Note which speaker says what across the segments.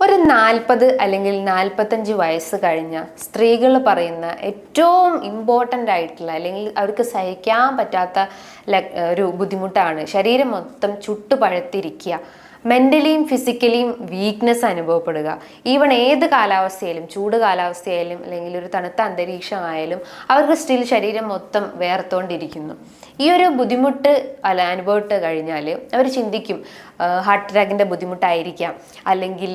Speaker 1: ഒരു നാൽപ്പത് അല്ലെങ്കിൽ നാൽപ്പത്തഞ്ച് വയസ്സ് കഴിഞ്ഞ സ്ത്രീകൾ പറയുന്ന ഏറ്റവും ഇമ്പോർട്ടന്റ് ആയിട്ടുള്ള അല്ലെങ്കിൽ അവർക്ക് സഹിക്കാൻ പറ്റാത്ത ഒരു ബുദ്ധിമുട്ടാണ്. ശരീരം മൊത്തം ചുട്ടുപഴുത്തിരിക്കുക മെന്റലിയും ഫിസിക്കലിയും വീക്ക്നെസ് അനുഭവപ്പെടുക. ഈവൺ ഏത് കാലാവസ്ഥയിലും ചൂട് കാലാവസ്ഥയായാലും അല്ലെങ്കിൽ ഒരു തണുത്ത അന്തരീക്ഷമായാലും അവർക്ക് സ്റ്റിൽ ശരീരം മൊത്തം വേർത്തോണ്ടിരിക്കുന്നു. ഈ ഒരു ബുദ്ധിമുട്ട് അല്ല അനുഭവപ്പെട്ട് കഴിഞ്ഞാൽ അവർ ചിന്തിക്കും ഹാർട്ട് അറ്റാക്കിന്റെ ബുദ്ധിമുട്ടായിരിക്കാം. അല്ലെങ്കിൽ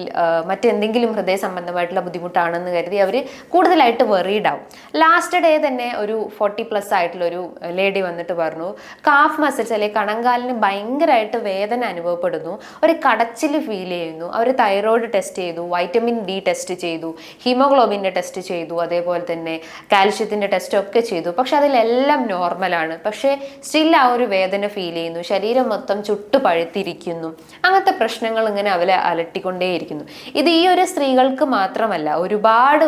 Speaker 1: മറ്റെന്തെങ്കിലും ഹൃദയ സംബന്ധമായിട്ടുള്ള ബുദ്ധിമുട്ടാണെന്ന് കരുതി അവർ കൂടുതലായിട്ട് വെറീഡ് ലാസ്റ്റ് ഡേ തന്നെ ഒരു ഫോർട്ടി പ്ലസ് ആയിട്ടുള്ള ഒരു ലേഡി വന്നിട്ട് പറഞ്ഞു കാഫ് മസിൽസ് അല്ലെങ്കിൽ കണങ്കാലിന് ഭയങ്കരമായിട്ട് വേദന അനുഭവപ്പെടുന്നു. ഒരു കടച്ചിൽ ഫീൽ ചെയ്യുന്നു. അവർ തൈറോയ്ഡ് ടെസ്റ്റ് ചെയ്തു വൈറ്റമിൻ ഡി ടെസ്റ്റ് ചെയ്തു ഹീമോഗ്ലോബിന്റെ ടെസ്റ്റ് ചെയ്തു അതേപോലെ തന്നെ കാൽഷ്യത്തിന്റെ ടെസ്റ്റ് ഒക്കെ ചെയ്തു. പക്ഷെ അതിലെല്ലാം നോർമലാണ് പക്ഷേ സ്റ്റിൽ ആ ഒരു വേദന ഫീൽ ചെയ്യുന്നു. ശരീരം മൊത്തം ചുട്ടു പഴുത്തിരിക്കുന്നു. അങ്ങനത്തെ പ്രശ്നങ്ങൾ ഇങ്ങനെ അവരെ അലട്ടിക്കൊണ്ടേയിരിക്കുന്നു. ഇത് ഈ ഒരു സ്ത്രീകൾക്ക് മാത്രമല്ല ഒരുപാട്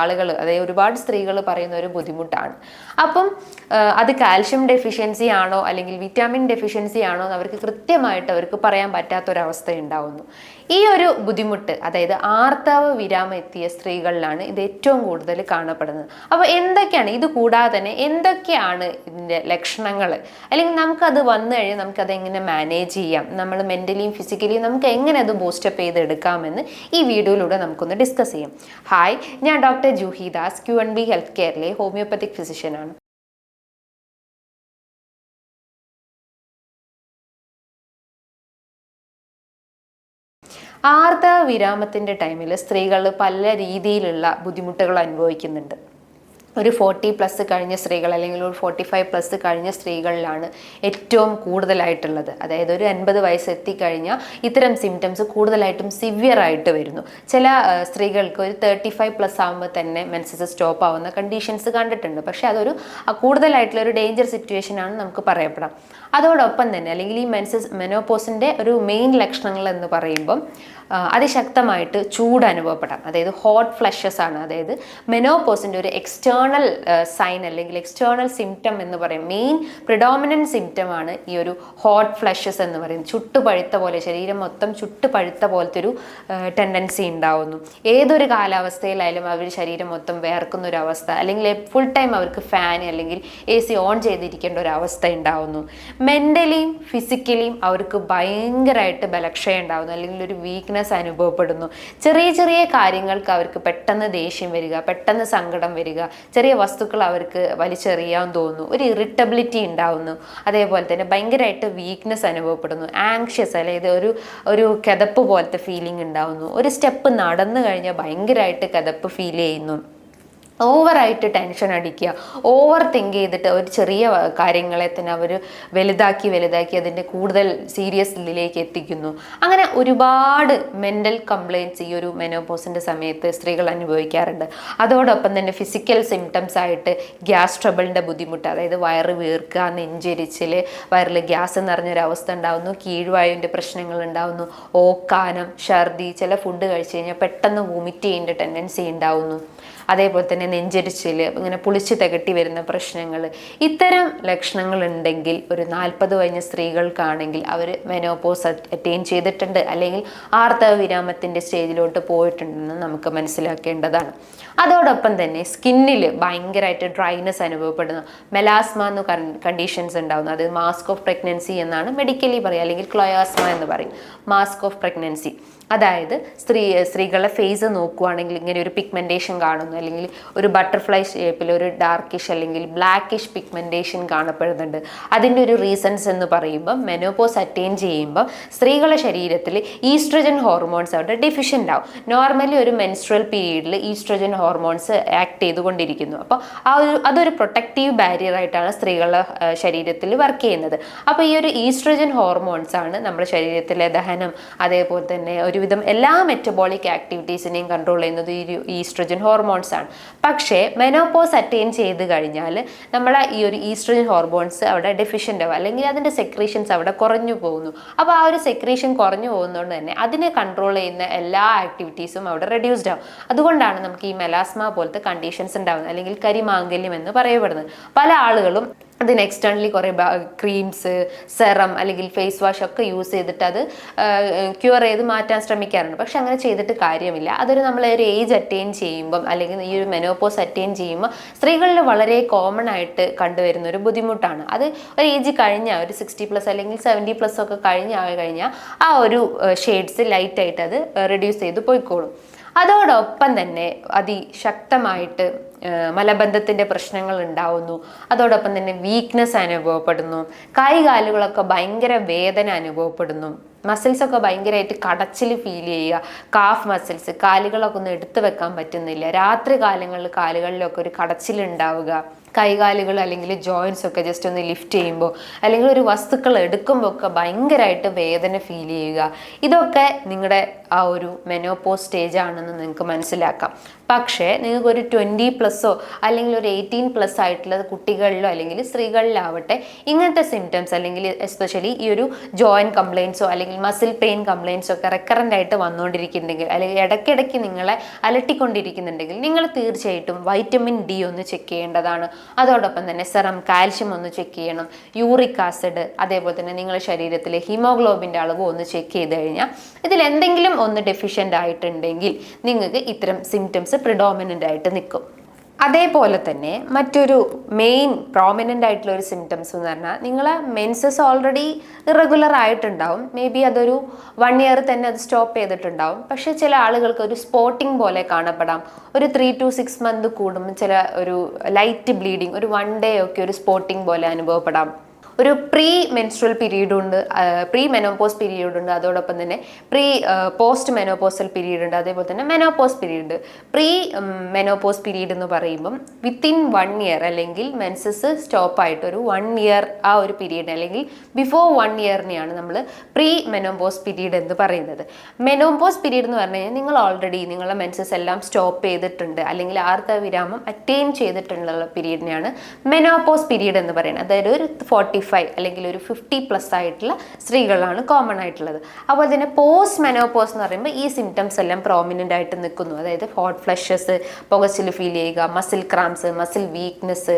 Speaker 1: ആളുകൾ അതായത് ഒരുപാട് സ്ത്രീകൾ പറയുന്ന ഒരു ബുദ്ധിമുട്ടാണ്. അപ്പം അത് കാൽഷ്യം ഡെഫിഷ്യൻസി ആണോ അല്ലെങ്കിൽ വിറ്റാമിൻ ഡെഫിഷ്യൻസി ആണോ എന്ന് അവർക്ക് കൃത്യമായിട്ട് അവർക്ക് പറയാൻ പറ്റാത്തൊരവസ്ഥ ഉണ്ടാവുന്നു ഈ ഒരു ബുദ്ധിമുട്ട് അതായത് ആർത്തവ വിരാമം എത്തിയ സ്ത്രീകളിലാണ് ഇത് ഏറ്റവും കൂടുതൽ കാണപ്പെടുന്നത്. അപ്പോൾ എന്തൊക്കെയാണ് ഇത് കൂടാതെ തന്നെ എന്തൊക്കെയാണ് ഇതിന്റെ ലക്ഷണങ്ങൾ? അല്ലെങ്കിൽ നമുക്കത് വന്നു കഴിഞ്ഞാൽ നമുക്കത് എങ്ങനെ മാനേജ് ചെയ്യാം? നമ്മൾ മെന്റലിയും ഫിസിക്കലിയും നമുക്ക് എങ്ങനെ അത് ബൂസ്റ്റപ്പ് ചെയ്ത് എടുക്കാമെന്ന് ഈ വീഡിയോയിലൂടെ നമുക്കൊന്ന് ഡിസ്കസ് ചെയ്യാം. ഹായ് ഞാൻ doctor Juhi Das Q N B health കെയറിലെ homeopathic ഫിസിഷ്യനാണ്. ആർത്തവ വിരാമത്തിന്റെ ടൈമിൽ സ്ത്രീകൾ പല രീതിയിലുള്ള ബുദ്ധിമുട്ടുകൾ അനുഭവിക്കുന്നുണ്ട്. ഒരു ഫോർട്ടി പ്ലസ് കഴിഞ്ഞ സ്ത്രീകൾ അല്ലെങ്കിൽ ഒരു ഫോർട്ടി ഫൈവ് പ്ലസ് കഴിഞ്ഞ സ്ത്രീകളിലാണ് ഏറ്റവും കൂടുതലായിട്ടുള്ളത്. അതായത് ഒരു അൻപത് വയസ്സ് എത്തിക്കഴിഞ്ഞാൽ ഇത്തരം സിംറ്റംസ് കൂടുതലായിട്ടും സിവിയർ ആയിട്ട് വരുന്നു. ചില സ്ത്രീകൾക്ക് ഒരു തേർട്ടി ഫൈവ് പ്ലസ് ആകുമ്പോൾ തന്നെ മെൻസസ് സ്റ്റോപ്പ് ആവുന്ന കണ്ടീഷൻസ് കണ്ടിട്ടുണ്ട്. പക്ഷേ അതൊരു കൂടുതലായിട്ടുള്ള ഒരു ഡേഞ്ചർ സിറ്റുവേഷൻ ആണ് നമുക്ക് പറയപ്പെടാം. അതോടൊപ്പം തന്നെ അല്ലെങ്കിൽ ഈ മെൻസസ് മെനോപോസിന്റെ ഒരു മെയിൻ ലക്ഷണങ്ങൾ എന്ന് പറയുമ്പം അതിശക്തമായിട്ട് ചൂട് അനുഭവപ്പെടാം. അതായത് ഹോട്ട് ഫ്ലഷസ് ആണ്. അതായത് മെനോപോസിന്റെ ഒരു എക്സ്റ്റേണൽ സൈൻ അല്ലെങ്കിൽ എക്സ്റ്റേണൽ സിംറ്റം എന്ന് പറയും. മെയിൻ പ്രിഡോമിനന്റ് സിംറ്റം ആണ് ഈ ഒരു ഹോട്ട് ഫ്ലഷസ് എന്ന് പറയുന്നത്. ചുട്ടുപഴുത്ത പോലെ ശരീരം മൊത്തം ചുട്ടുപഴുത്ത പോലത്തെ ഒരു ടെൻഡൻസി ഉണ്ടാവുന്നു. ഏതൊരു കാലാവസ്ഥയിലായാലും അവർ ശരീരം മൊത്തം വേർക്കുന്ന ഒരു അവസ്ഥ അല്ലെങ്കിൽ ഫുൾ ടൈം അവർക്ക് ഫാൻ അല്ലെങ്കിൽ എ സി ഓൺ ചെയ്തിരിക്കേണ്ട ഒരു അവസ്ഥ ഉണ്ടാവുന്നു. മെന്റലിയും ഫിസിക്കലിയും അവർക്ക് ഭയങ്കരമായിട്ട് ബലക്ഷയം ഉണ്ടാകുന്നു അല്ലെങ്കിൽ ഒരു വീക്ക്നെസ് അനുഭവപ്പെടുന്നു. ചെറിയ ചെറിയ കാര്യങ്ങൾക്ക് അവർക്ക് പെട്ടെന്ന് ദേഷ്യം വരിക പെട്ടെന്ന് സങ്കടം വരിക ചെറിയ വസ്തുക്കൾ അവർക്ക് വലിച്ചെറിയാൻ തോന്നുന്നു ഒരു ഇറിറ്റബിലിറ്റി ഉണ്ടാവുന്നു. അതേപോലെ തന്നെ ഭയങ്കരമായിട്ട് വീക്ക്നെസ് അനുഭവപ്പെടുന്നു ആങ്ഷ്യസ് അതായത് ഒരു ഒരു കിതപ്പ് പോലത്തെ ഫീലിംഗ് ഉണ്ടാവുന്നു. ഒരു സ്റ്റെപ്പ് നടന്നു കഴിഞ്ഞാൽ ഭയങ്കരമായിട്ട് കിതപ്പ് ഫീൽ ചെയ്യുന്നു. ഓവറായിട്ട് ടെൻഷൻ അടിക്കുക. ഓവർ തിങ്ക് ചെയ്തിട്ട് ഒരു ചെറിയ കാര്യങ്ങളെ തന്നെ അവർ വലുതാക്കി വലുതാക്കി അതിന്റെ കൂടുതൽ സീരിയസ് ഇതിലേക്ക് എത്തിക്കുന്നു. അങ്ങനെ ഒരുപാട് മെന്റൽ കംപ്ലയിന്റ്സ് ഈ ഒരു മെനോപോസിന്റെ സമയത്ത് സ്ത്രീകൾ അനുഭവിക്കാറുണ്ട്. അതോടൊപ്പം തന്നെ ഫിസിക്കൽ സിംറ്റംസ് ആയിട്ട് ഗ്യാസ് ട്രബിളിന്റെ ബുദ്ധിമുട്ട് അതായത് വയറ് വീർക്കുക നെഞ്ചരിച്ചിൽ വയറിൽ ഗ്യാസ് നിറഞ്ഞൊരവസ്ഥ ഉണ്ടാവുന്നു കീഴ്വായുവിന്റെ പ്രശ്നങ്ങൾ ഉണ്ടാവുന്നു ഓക്കാനം ഛർദി ചില ഫുഡ് കഴിച്ച് കഴിഞ്ഞാൽ പെട്ടെന്ന് വോമിറ്റ് ചെയ്യേണ്ട ടെൻഡൻസി ഉണ്ടാവുന്നു. അതേപോലെ തന്നെ നെഞ്ചരിച്ചിൽ ഇങ്ങനെ പുളിച്ച് തികട്ടി വരുന്ന പ്രശ്നങ്ങൾ ഇത്തരം ലക്ഷണങ്ങൾ ഉണ്ടെങ്കിൽ ഒരു നാൽപ്പത് കഴിഞ്ഞ സ്ത്രീകൾക്കാണെങ്കിൽ അവർ മെനോപോസ് അറ്റൈൻ ചെയ്തിട്ടുണ്ട്. അല്ലെങ്കിൽ ആർത്തവ വിരാമത്തിന്റെ സ്റ്റേജിലോട്ട് പോയിട്ടുണ്ടെന്ന് നമുക്ക് മനസ്സിലാക്കേണ്ടതാണ്. അതോടൊപ്പം തന്നെ സ്കിന്നിൽ ഭയങ്കരമായിട്ട് ഡ്രൈനെസ് അനുഭവപ്പെടുന്ന. മെലാസ്മ എന്ന് കണ്ടീഷൻസ് ഉണ്ടാവുന്നു. അത് മാസ്ക് ഓഫ് പ്രഗ്നൻസി എന്നാണ് മെഡിക്കലി പറയുക. അല്ലെങ്കിൽ ക്ലോയാസ്മ എന്ന് പറയും. മാസ്ക് ഓഫ് പ്രഗ്നൻസി അതായത് സ്ത്രീ സ്ത്രീകളുടെ ഫേസ് നോക്കുവാണെങ്കിൽ ഇങ്ങനെ ഒരു പിഗ്മെന്റേഷൻ കാണുന്നു. അല്ലെങ്കിൽ ഒരു ബട്ടർഫ്ലൈ ഷേപ്പിൽ ഒരു ഡാർക്കിഷ് അല്ലെങ്കിൽ ബ്ലാക്കിഷ് പിഗ്മെന്റേഷൻ കാണപ്പെടുന്നുണ്ട്. അതിന്റെ ഒരു റീസൺസ് എന്ന് പറയുമ്പോൾ മെനോപോസ് അറ്റൈൻ ചെയ്യുമ്പോൾ സ്ത്രീകളുടെ ശരീരത്തിൽ ഈസ്ട്രജൻ ഹോർമോൺസ് അവിടെ ഡെഫിഷ്യന്റ് ആവും. നോർമലി ഒരു മെൻസ്ട്രൽ പീരീഡിൽ ഈസ്ട്രജൻ ഹോർമോൺസ് ആക്ട് ചെയ്തുകൊണ്ടിരിക്കുന്നു. അപ്പോൾ ആ ഒരു അതൊരു പ്രൊട്ടക്റ്റീവ് ബാരിയർ ആയിട്ടാണ് സ്ത്രീകളുടെ ശരീരത്തിൽ വർക്ക് ചെയ്യുന്നത്. അപ്പോൾ ഈ ഒരു ഈസ്ട്രജൻ ഹോർമോൺസ് ആണ് നമ്മുടെ ശരീരത്തിലെ ദഹനം. അതേപോലെ തന്നെ ഒരുവിധം എല്ലാ മെറ്റബോളിക് ആക്ടിവിറ്റീസിനെയും കൺട്രോൾ ചെയ്യുന്നത് ഈ ഈസ്ട്രജൻ ഹോർമോൺസ് ആണ്. പക്ഷേ മെനോപോസ് അറ്റൈൻ ചെയ്ത് കഴിഞ്ഞാൽ നമ്മളെ ഈ ഒരു ഈസ്ട്രജൻ ഹോർമോൺസ് അവിടെ ഡെഫിഷ്യന്റ് ആവും. അല്ലെങ്കിൽ അതിന്റെ സെക്രീഷൻസ് അവിടെ കുറഞ്ഞു പോകുന്നു. അപ്പോൾ ആ ഒരു സെക്രീഷൻ കുറഞ്ഞു പോകുന്നതുകൊണ്ട് തന്നെ അതിനെ കൺട്രോൾ ചെയ്യുന്ന എല്ലാ ആക്ടിവിറ്റീസും അവിടെ റെഡ്യൂസ്ഡ് ആവും. അതുകൊണ്ടാണ് നമുക്ക് ഈ മെലാസ്മ പോലത്തെ കണ്ടീഷൻസ് ഉണ്ടാകുന്നത് അല്ലെങ്കിൽ കരിമാങ്കല്യം എന്ന് പറയപ്പെടുന്നത്. പല ആളുകളും അതിന് എക്സ്റ്റേണലി കുറേ ക്രീംസ് സെറം അല്ലെങ്കിൽ ഫേസ് വാഷ് ഒക്കെ യൂസ് ചെയ്തിട്ട് അത് ക്യൂർ ചെയ്ത് മാറ്റാൻ ശ്രമിക്കാറുണ്ട്. പക്ഷെ അങ്ങനെ ചെയ്തിട്ട് കാര്യമില്ല. അതൊരു നമ്മൾ ഒരു ഏജ് അറ്റൈൻ ചെയ്യുമ്പം അല്ലെങ്കിൽ ഈ ഒരു മെനോപോസ് അറ്റൈൻ ചെയ്യുമ്പോൾ സ്ത്രീകളിൽ വളരെ കോമൺ ആയിട്ട് കണ്ടുവരുന്ന ഒരു ബുദ്ധിമുട്ടാണ്. അത് ഒരു ഏജ് കഴിഞ്ഞ ഒരു സിക്സ്റ്റി പ്ലസ് അല്ലെങ്കിൽ സെവന്റി പ്ലസ് ഒക്കെ കഴിഞ്ഞ കഴിഞ്ഞാൽ ആ ഒരു ഷെയ്ഡ്സ് ലൈറ്റായിട്ട് അത് റെഡ്യൂസ് ചെയ്ത് പോയിക്കോളും. അതോടൊപ്പം തന്നെ അതിശക്തമായിട്ട് മലബന്ധത്തിന്റെ പ്രശ്നങ്ങൾ ഉണ്ടാവുന്നു. അതോടൊപ്പം തന്നെ വീക്ക്നെസ് അനുഭവപ്പെടുന്നു. കൈകാലുകളൊക്കെ ഭയങ്കര വേദന അനുഭവപ്പെടുന്നു. മസിൽസൊക്കെ ഭയങ്കരമായിട്ട് കടച്ചിൽ ഫീൽ ചെയ്യുക. കാഫ് മസിൽസ് കാലുകളൊക്കെ ഒന്ന് എടുത്തു വെക്കാൻ പറ്റുന്നില്ല. രാത്രി കാലങ്ങളിൽ കാലുകളിലൊക്കെ ഒരു കടച്ചിൽ ഉണ്ടാവുക. കൈകാലുകൾ അല്ലെങ്കിൽ ജോയിൻസ് ഒക്കെ ജസ്റ്റ് ഒന്ന് ലിഫ്റ്റ് ചെയ്യുമ്പോൾ അല്ലെങ്കിൽ ഒരു വസ്തുക്കൾ എടുക്കുമ്പോൾ ഒക്കെ ഭയങ്കരമായിട്ട് വേദന ഫീൽ ചെയ്യുക. ഇതൊക്കെ നിങ്ങളുടെ ആ ഒരു മെനോപോസ് സ്റ്റേജ് ആണെന്ന് നിങ്ങൾക്ക് മനസ്സിലാക്കാം. പക്ഷേ നിങ്ങൾക്ക് ഒരു ട്വന്റി പ്ലസ്സോ അല്ലെങ്കിൽ ഒരു എയ്റ്റീൻ പ്ലസ് ആയിട്ടുള്ള കുട്ടികളിലോ അല്ലെങ്കിൽ സ്ത്രീകളിലാവട്ടെ ഇങ്ങനത്തെ സിംറ്റംസ് അല്ലെങ്കിൽ എസ്പെഷ്യലി ഈ ഒരു ജോയിന്റ് കംപ്ലയിൻസോ അല്ലെങ്കിൽ മസിൽ പെയിൻ കംപ്ലയിൻസോ ഒക്കെ റെക്കറന്റ് ആയിട്ട് വന്നുകൊണ്ടിരിക്കുന്നുണ്ടെങ്കിൽ അല്ലെങ്കിൽ ഇടയ്ക്കിടയ്ക്ക് നിങ്ങളെ അലട്ടിക്കൊണ്ടിരിക്കുന്നുണ്ടെങ്കിൽ നിങ്ങൾ തീർച്ചയായിട്ടും വൈറ്റമിൻ ഡി ഒന്ന് ചെക്ക് ചെയ്യേണ്ടതാണ്. അതോടൊപ്പം തന്നെ സെറം കാൽഷ്യം ഒന്ന് ചെക്ക് ചെയ്യണം. യൂറിക് ആസിഡ് അതേപോലെ തന്നെ നിങ്ങളുടെ ശരീരത്തിലെ ഹിമോഗ്ലോബിന്റെ അളവ് ഒന്ന് ചെക്ക് ചെയ്ത് കഴിഞ്ഞാൽ ഇതിൽ എന്തെങ്കിലും ഒന്ന് ഡെഫിഷ്യന്റ് ആയിട്ടുണ്ടെങ്കിൽ നിങ്ങൾക്ക് ഇത്തരം സിംറ്റംസ് പ്രിഡോമിനന്റ് ആയിട്ട് നിൽക്കും. അതേപോലെ തന്നെ മറ്റൊരു മെയിൻ പ്രോമിനന്റ് ആയിട്ടുള്ള ഒരു സിംറ്റംസ് എന്ന് പറഞ്ഞാൽ നിങ്ങൾ മെൻസസ് ഓൾറെഡി ഇറഗുലർ ആയിട്ടുണ്ടാവും. മേ ബി അതൊരു വൺ ഇയർ തന്നെ അത് സ്റ്റോപ്പ് ചെയ്തിട്ടുണ്ടാവും. പക്ഷേ ചില ആളുകൾക്ക് ഒരു സ്പോട്ടിംഗ് പോലെ കാണപ്പെടാം. ഒരു ത്രീ ടു സിക്സ് മന്ത് കൂടുമ്പോൾ ചില ഒരു ലൈറ്റ് ബ്ലീഡിങ് ഒരു വൺ ഡേ ഒക്കെ ഒരു സ്പോട്ടിംഗ് പോലെ അനുഭവപ്പെടാം. ഒരു പ്രീ മെൻസ്ട്രൽ പീരീഡ് ഉണ്ട് പ്രീ മെനോപോസ് പീരീഡ് ഉണ്ട് അതോടൊപ്പം തന്നെ പ്രീ പോസ്റ്റ് മെനോപോസൽ പീരീഡ് ഉണ്ട് അതേപോലെ തന്നെ menopause period pre menopause period എന്ന് പറയുമ്പം വിത്തിൻ വൺ ഇയർ അല്ലെങ്കിൽ മെൻസസ് സ്റ്റോപ്പ് ആയിട്ട് ഒരു വൺ ഇയർ ആ ഒരു പീരീഡ് അല്ലെങ്കിൽ ബിഫോർ വൺ ഇയറിനെയാണ് നമ്മൾ പ്രീ മെനോപോസ് പീരീഡ് എന്ന് പറയുന്നത്. മെനോപോസ് പീരീഡ് എന്ന് പറഞ്ഞു കഴിഞ്ഞാൽ നിങ്ങൾ ഓൾറെഡി നിങ്ങളുടെ മെൻസസ് എല്ലാം സ്റ്റോപ്പ് ചെയ്തിട്ടുണ്ട് അല്ലെങ്കിൽ ആർത്ത വിരാമം അറ്റൈൻ ചെയ്തിട്ടുള്ള പീരീഡിനെയാണ് മെനോപോസ് പീരീഡ് എന്ന് പറയുന്നത്. അതായത് ഒരു ഫോർട്ടി ഫൈവ് അല്ലെങ്കിൽ ഒരു ഫിഫ്റ്റി പ്ലസ് ആയിട്ടുള്ള സ്ത്രീകളാണ് കോമൺ ആയിട്ടുള്ളത്. അതുപോലെ തന്നെ പോസ്റ്റ് മെനോപോസ് എന്ന് പറയുമ്പോൾ ഈ സിംറ്റംസ് എല്ലാം പ്രോമിനന്റ് ആയിട്ട് നിൽക്കുന്നു. അതായത് ഹോട്ട് ഫ്ലഷസ് പുകച്ചിൽ ഫീൽ ചെയ്യുക muscle cramps muscle weakness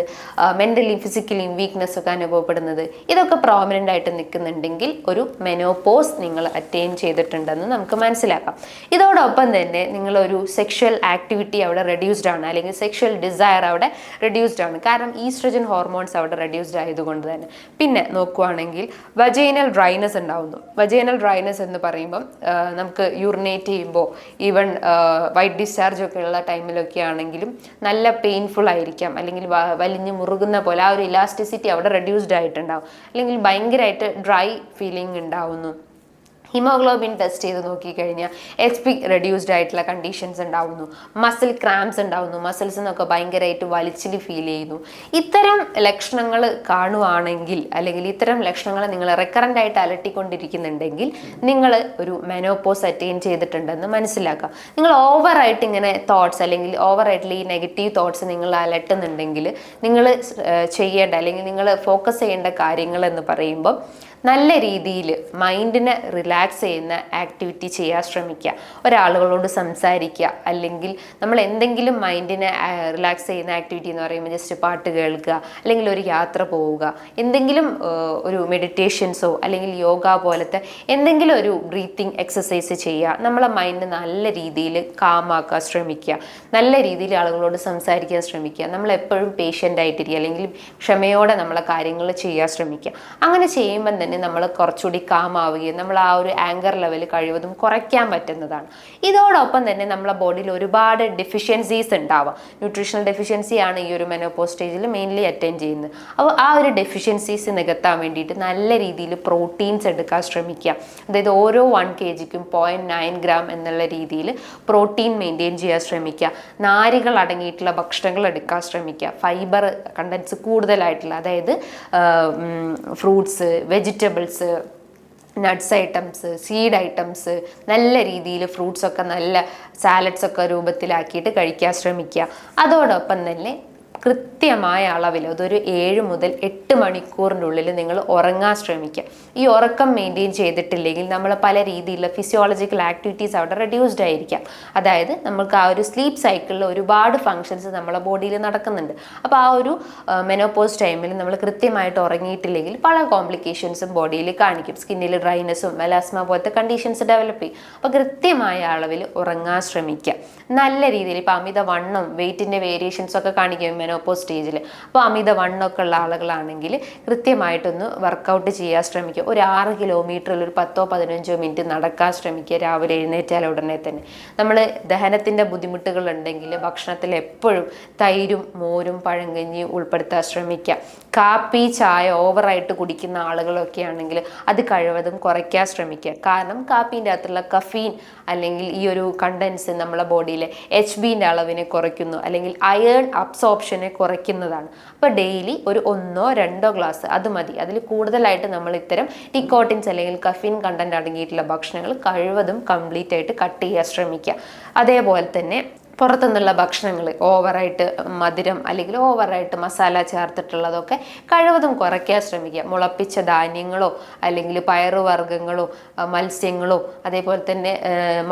Speaker 1: mentally ഫിസിക്കലിയും weakness ഒക്കെ അനുഭവപ്പെടുന്നത്. ഇതൊക്കെ പ്രോമിനന്റ് ആയിട്ട് നിൽക്കുന്നുണ്ടെങ്കിൽ ഒരു മെനോപോസ് നിങ്ങൾ അറ്റൈൻ ചെയ്തിട്ടുണ്ടെന്ന് നമുക്ക് മനസ്സിലാക്കാം. ഇതോടൊപ്പം തന്നെ നിങ്ങളൊരു സെക്ഷൽ ആക്ടിവിറ്റി അവിടെ റെഡ്യൂസ്ഡ് ആണ്. അല്ലെങ്കിൽ സെക്ഷൽ ഡിസയർ അവിടെ റെഡ്യൂസ്ഡ് ആണ്. കാരണം ഈസ്ട്രജൻ ഹോർമോൺസ് അവിടെ റെഡ്യൂസ്ഡ് ആയതുകൊണ്ട് തന്നെ. പിന്നെ നോക്കുവാണെങ്കിൽ വജൈനൽ ഡ്രൈനസ് ഉണ്ടാവുന്നു. വജൈനൽ ഡ്രൈനസ് എന്ന് പറയുമ്പം നമുക്ക് യൂറിനേറ്റ് ചെയ്യുമ്പോൾ ഈവൺ വൈറ്റ് ഡിസ്ചാർജ് ഒക്കെ ഉള്ള ടൈമിലൊക്കെ ആണെങ്കിലും നല്ല പെയിൻഫുൾ ആയിരിക്കാം. അല്ലെങ്കിൽ വലിഞ്ഞ് മുറുകുന്ന പോലെ ആ ഒരു ഇലാസ്റ്റിസിറ്റി അവിടെ റെഡ്യൂസ്ഡ് ആയിട്ടുണ്ടാവും. അല്ലെങ്കിൽ ഭയങ്കരമായിട്ട് ഡ്രൈ ഫീലിംഗ് ഉണ്ടാവുന്നു. ഹിമോഗ്ലോബിൻ ടെസ്റ്റ് ചെയ്ത് നോക്കിക്കഴിഞ്ഞാൽ എച്ച് പി റെഡ്യൂസ്ഡ് ആയിട്ടുള്ള കണ്ടീഷൻസ് ഉണ്ടാവുന്നു. മസിൽ ക്രാംസ് ഉണ്ടാവുന്നു. മസിൽസ് എന്നൊക്കെ ഭയങ്കരമായിട്ട് വലിച്ചിൽ ഫീൽ ചെയ്യുന്നു. ഇത്തരം ലക്ഷണങ്ങൾ കാണുവാണെങ്കിൽ അല്ലെങ്കിൽ ഇത്തരം ലക്ഷണങ്ങൾ നിങ്ങൾ റെക്കറന്റ് ആയിട്ട് അലട്ടിക്കൊണ്ടിരിക്കുന്നുണ്ടെങ്കിൽ നിങ്ങൾ ഒരു മെനോപോസ് അറ്റൈൻ ചെയ്തിട്ടുണ്ടെന്ന് മനസ്സിലാക്കാം. നിങ്ങൾ ഓവറായിട്ട് ഇങ്ങനെ തോട്ട്സ് അല്ലെങ്കിൽ ഓവറായിട്ടുള്ള ഈ നെഗറ്റീവ് തോട്ട്സ് നിങ്ങൾ അലട്ടുന്നുണ്ടെങ്കിൽ നിങ്ങൾ ചെയ്യേണ്ട അല്ലെങ്കിൽ നിങ്ങൾ ഫോക്കസ് ചെയ്യേണ്ട കാര്യങ്ങൾ എന്ന് പറയുമ്പോൾ നല്ല രീതിയിൽ മൈൻഡിനെ റിലാക്സ് ചെയ്യുന്ന ആക്ടിവിറ്റി ചെയ്യാൻ ശ്രമിക്കുക. ഒരാളുകളോട് സംസാരിക്കുക. അല്ലെങ്കിൽ നമ്മൾ എന്തെങ്കിലും മൈൻഡിനെ റിലാക്സ് ചെയ്യുന്ന ആക്ടിവിറ്റി എന്ന് പറയുമ്പോൾ ജസ്റ്റ് പാട്ട് കേൾക്കുക. അല്ലെങ്കിൽ ഒരു യാത്ര പോവുക. എന്തെങ്കിലും ഒരു മെഡിറ്റേഷൻസോ അല്ലെങ്കിൽ യോഗ പോലത്തെ എന്തെങ്കിലും ഒരു ബ്രീത്തിങ് എക്സസൈസ് ചെയ്യുക. നമ്മളെ മൈൻഡ് നല്ല രീതിയിൽ കാമാക്കാൻ ശ്രമിക്കുക. നല്ല രീതിയിൽ ആളുകളോട് സംസാരിക്കാൻ ശ്രമിക്കുക. നമ്മളെപ്പോഴും പേഷ്യന്റ് ആയിട്ടിരിക്കുക. അല്ലെങ്കിൽ ക്ഷമയോടെ നമ്മളെ കാര്യങ്ങൾ ചെയ്യാൻ ശ്രമിക്കുക. അങ്ങനെ ചെയ്യുമ്പം തന്നെ നമ്മൾ കുറച്ചുകൂടി കാമാവുകയും നമ്മൾ ആ ഒരു ആങ്കർ ലെവൽ കഴിവതും കുറയ്ക്കാൻ പറ്റുന്നതാണ്. ഇതോടൊപ്പം തന്നെ നമ്മളെ ബോഡിയിൽ ഒരുപാട് ഡെഫിഷ്യൻസീസ് ഉണ്ടാവാം. ന്യൂട്രീഷണൽ ഡെഫിഷ്യൻസിയാണ് ഈ ഒരു മെനോപോസ് സ്റ്റേജിൽ മെയിൻലി അറ്റൻഡ് ചെയ്യുന്നത്. അപ്പോൾ ആ ഒരു ഡെഫിഷ്യൻസീസ് നികത്താൻ വേണ്ടിയിട്ട് നല്ല രീതിയിൽ പ്രോട്ടീൻസ് എടുക്കാൻ ശ്രമിക്കുക. അതായത് ഓരോ വൺ കെ ജിക്കും പോയിന്റ് നയൻ ഗ്രാം എന്നുള്ള രീതിയിൽ പ്രോട്ടീൻ മെയിന്റെയിൻ ചെയ്യാൻ ശ്രമിക്കുക. നാരുകൾ അടങ്ങിയിട്ടുള്ള ഭക്ഷണങ്ങൾ എടുക്കാൻ ശ്രമിക്കുക. ഫൈബർ കണ്ടൻസ് കൂടുതലായിട്ടുള്ള അതായത് fruits vegetables nuts items seed items നല്ല രീതിയിൽ ഫ്രൂട്ട്സ് ഒക്കെ നല്ല സാലഡ്സ് ഒക്കെ രൂപത്തിലാക്കിയിട്ട് കഴിക്കാൻ ശ്രമിക്കുക. അതോടൊപ്പം തന്നെ കൃത്യമായ അളവിൽ അതൊരു ഏഴ് മുതൽ എട്ട് മണിക്കൂറിന്റെ ഉള്ളിൽ നിങ്ങൾ ഉറങ്ങാൻ ശ്രമിക്കുക. ഈ ഉറക്കം മെയിന്റെയിൻ ചെയ്തിട്ടില്ലെങ്കിൽ നമ്മൾ പല രീതിയിലുള്ള ഫിസിയോളജിക്കൽ ആക്ടിവിറ്റീസ് അവിടെ റെഡ്യൂസ്ഡ് ആയിരിക്കാം. അതായത് നമുക്ക് ആ ഒരു സ്ലീപ്പ് സൈക്കിളിൽ ഒരുപാട് ഫങ്ഷൻസ് നമ്മളെ ബോഡിയിൽ നടക്കുന്നുണ്ട്. അപ്പോൾ ആ ഒരു മെനോപോസ് ടൈമിൽ നമ്മൾ കൃത്യമായിട്ട് ഉറങ്ങിയിട്ടില്ലെങ്കിൽ പല കോംപ്ലിക്കേഷൻസും ബോഡിയിൽ കാണിക്കും. സ്കിന്നിൽ ഡ്രൈനെസ്സും മെലാസ്മ പോലത്തെ കണ്ടീഷൻസ് ഡെവലപ്പ് ചെയ്യും. അപ്പോൾ കൃത്യമായ അളവിൽ ഉറങ്ങാൻ ശ്രമിക്കുക. നല്ല രീതിയിൽ ഇപ്പോൾ അമിത വണ്ണം വെയിറ്റിന്റെ വേരിയേഷൻസ് ഒക്കെ കാണിക്കും മെനോപോസ് സ്റ്റേജിൽ അപ്പോൾ അമിത വണ്ണൊക്കെ ഉള്ള ആളുകളാണെങ്കിൽ കൃത്യമായിട്ടൊന്ന് വർക്കൗട്ട് ചെയ്യാൻ ശ്രമിക്കുക. ഒരു ആറ് കിലോമീറ്ററിൽ ഒരു പത്തോ പതിനഞ്ചോ മിനിറ്റ് നടക്കാൻ ശ്രമിക്കുക രാവിലെ എഴുന്നേറ്റാൽ ഉടനെ തന്നെ. നമ്മൾ ദഹനത്തിന്റെ ബുദ്ധിമുട്ടുകൾ ഉണ്ടെങ്കിൽ ഭക്ഷണത്തിൽ എപ്പോഴും തൈരും മോരും പഴങ്കഞ്ഞിയും ഉൾപ്പെടുത്താൻ ശ്രമിക്കുക. കാപ്പി ചായ ഓവറായിട്ട് കുടിക്കുന്ന ആളുകളൊക്കെ ആണെങ്കിൽ അത് കഴിവതും കുറയ്ക്കാൻ ശ്രമിക്കുക. കാരണം കാപ്പീന്റെ അകത്തുള്ള കഫീൻ അല്ലെങ്കിൽ ഈ ഒരു കണ്ടൻസ് നമ്മളെ ബോഡിയിലെ എച്ച് ബിന്റെ അളവിനെ കുറയ്ക്കുന്നു. അല്ലെങ്കിൽ അയേൺ അബ്സോർപ്ഷനെ കുറയ്ക്കുന്നതാണ്. അപ്പോൾ ഡെയിലി ഒരു ഒന്നോ രണ്ടോ ഗ്ലാസ് അത് മതി. അതിൽ കൂടുതലായിട്ട് നമ്മൾ ഇത്തരം ടിക്കോട്ടിൻസ് അല്ലെങ്കിൽ കഫീൻ കണ്ടന്റ് അടങ്ങിയിട്ടുള്ള ഭക്ഷണങ്ങൾ കഴിവതും കംപ്ലീറ്റ് ആയിട്ട് കട്ട് ചെയ്യാൻ ശ്രമിക്കുക. അതേപോലെ തന്നെ പുറത്തുനിന്നുള്ള ഭക്ഷണങ്ങൾ ഓവറായിട്ട് മധുരം അല്ലെങ്കിൽ ഓവറായിട്ട് മസാല ചേർത്തിട്ടുള്ളതൊക്കെ കഴിവതും കുറയ്ക്കാൻ ശ്രമിക്കുക. മുളപ്പിച്ച ധാന്യങ്ങളോ അല്ലെങ്കിൽ പയറുവർഗങ്ങളോ മത്സ്യങ്ങളോ അതേപോലെ തന്നെ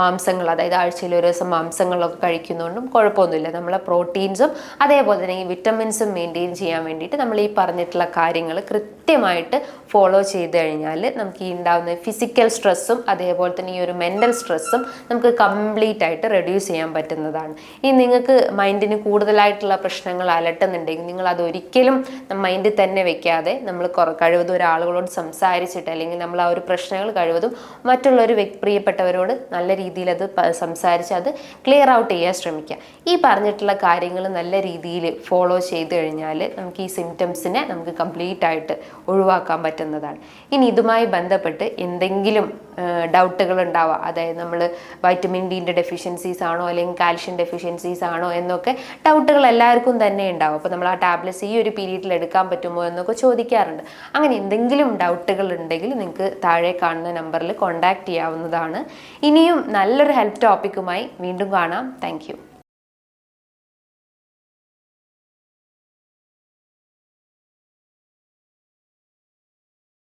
Speaker 1: മാംസങ്ങൾ അതായത് ആഴ്ചയിൽ ഒരു ദിവസം മാംസങ്ങളൊക്കെ കഴിക്കുന്നതുകൊണ്ടും കുഴപ്പമൊന്നുമില്ല. നമ്മളെ പ്രോട്ടീൻസും അതേപോലെ തന്നെ ഈ വിറ്റമിൻസും മെയിന്റെയിൻ ചെയ്യാൻ വേണ്ടിയിട്ട് നമ്മൾ ഈ പറഞ്ഞിട്ടുള്ള കാര്യങ്ങൾ കൃത്യമായിട്ട് ഫോളോ ചെയ്ത് കഴിഞ്ഞാൽ നമുക്ക് ഈ ഉണ്ടാകുന്ന ഫിസിക്കൽ സ്ട്രെസ്സും അതേപോലെ തന്നെ ഈ ഒരു മെന്റൽ സ്ട്രെസ്സും നമുക്ക് കംപ്ലീറ്റ് ആയിട്ട് റെഡ്യൂസ് ചെയ്യാൻ പറ്റുന്നതാണ്. ഇനി നിങ്ങൾക്ക് മൈൻഡിന് കൂടുതലായിട്ടുള്ള പ്രശ്നങ്ങൾ അലട്ടുന്നുണ്ടെങ്കിൽ നിങ്ങൾ അത് ഒരിക്കലും മൈൻഡിൽ തന്നെ വെക്കാതെ നമ്മൾ കഴിവതും ഒരാളുകളോട് സംസാരിച്ചിട്ട് അല്ലെങ്കിൽ നമ്മൾ ആ ഒരു പ്രശ്നങ്ങൾ കഴിവതും മറ്റുള്ളവർ പ്രിയപ്പെട്ടവരോട് നല്ല രീതിയിൽ അത് സംസാരിച്ച് അത് ക്ലിയർ ഔട്ട് ചെയ്യാൻ ശ്രമിക്കുക. ഈ പറഞ്ഞിട്ടുള്ള കാര്യങ്ങൾ നല്ല രീതിയിൽ ഫോളോ ചെയ്ത് കഴിഞ്ഞാൽ നമുക്ക് ഈ സിംറ്റംസിനെ നമുക്ക് കംപ്ലീറ്റ് ആയിട്ട് ഒഴിവാക്കാൻ പറ്റുന്നതാണ്. ഇനി ഇതുമായി ബന്ധപ്പെട്ട് എന്തെങ്കിലും ഡൗട്ടുകൾ ഉണ്ടാവുക. അതായത് നമ്മൾ വൈറ്റമിൻ ഡിന്റെ ഡെഫിഷ്യൻസീസ് ആണോ അല്ലെങ്കിൽ കാൽഷ്യം ഡെഫിഷ്യൻസീസ് ആണോ എന്നൊക്കെ ഡൗട്ടുകൾ എല്ലാവർക്കും തന്നെ ഉണ്ടാവും. അപ്പോൾ നമ്മൾ ആ ടാബ്ലറ്റ്സ് ഈ ഒരു പീരീഡിൽ എടുക്കാൻ പറ്റുമോ എന്നൊക്കെ ചോദിക്കാറുണ്ട്. അങ്ങനെ എന്തെങ്കിലും ഡൗട്ടുകൾ ഉണ്ടെങ്കിൽ നിങ്ങൾക്ക് താഴെ കാണുന്ന നമ്പറിൽ കോൺടാക്റ്റ് ചെയ്യാവുന്നതാണ്. ഇനിയും നല്ലൊരു ഹെൽപ്പ് ടോപ്പിക്കുമായി വീണ്ടും കാണാം. താങ്ക്